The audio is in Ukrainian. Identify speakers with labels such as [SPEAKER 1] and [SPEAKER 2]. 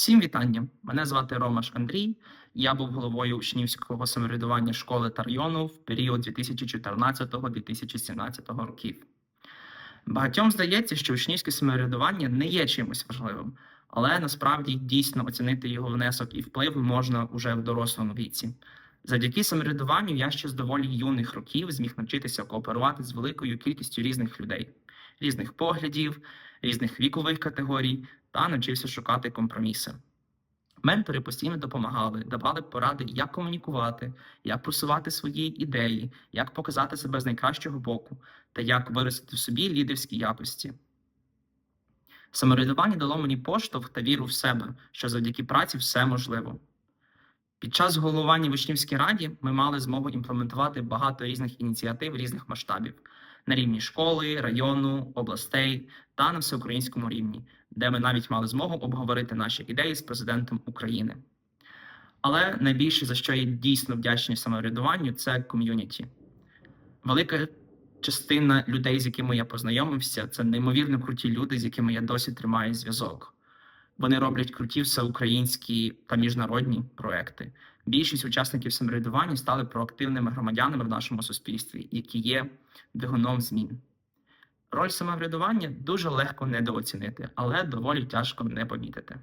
[SPEAKER 1] Всім вітання! Мене звати Ромаш Андрій. Я був головою учнівського самоврядування школи та району в період 2014-2017 років. Багатьом здається, що учнівське самоврядування не є чимось важливим, але насправді дійсно оцінити його внесок і вплив можна уже в дорослому віці. Завдяки самоврядуванню я ще з доволі юних років зміг навчитися кооперувати з великою кількістю різних людей, різних поглядів, різних вікових категорій та навчився шукати компроміси. Ментори постійно допомагали, давали поради, як комунікувати, як просувати свої ідеї, як показати себе з найкращого боку та як виростити в собі лідерські якості. Самоврядування дало мені поштовх та віру в себе, що завдяки праці все можливо. Під час головування в учнівській раді ми мали змогу імплементувати багато різних ініціатив різних масштабів на рівні школи, району, областей та на всеукраїнському рівні, де ми навіть мали змогу обговорити наші ідеї з президентом України. Але найбільше за що я дійсно вдячний самоврядуванню, це ком'юніті. Велика частина людей, з якими я познайомився, це неймовірно круті люди, з якими я досі тримаю зв'язок. Вони роблять круті всеукраїнські та міжнародні проекти. Більшість учасників самоврядування стали проактивними громадянами в нашому суспільстві, які є двигуном змін. Роль самоврядування дуже легко недооцінити, але доволі тяжко не помітити.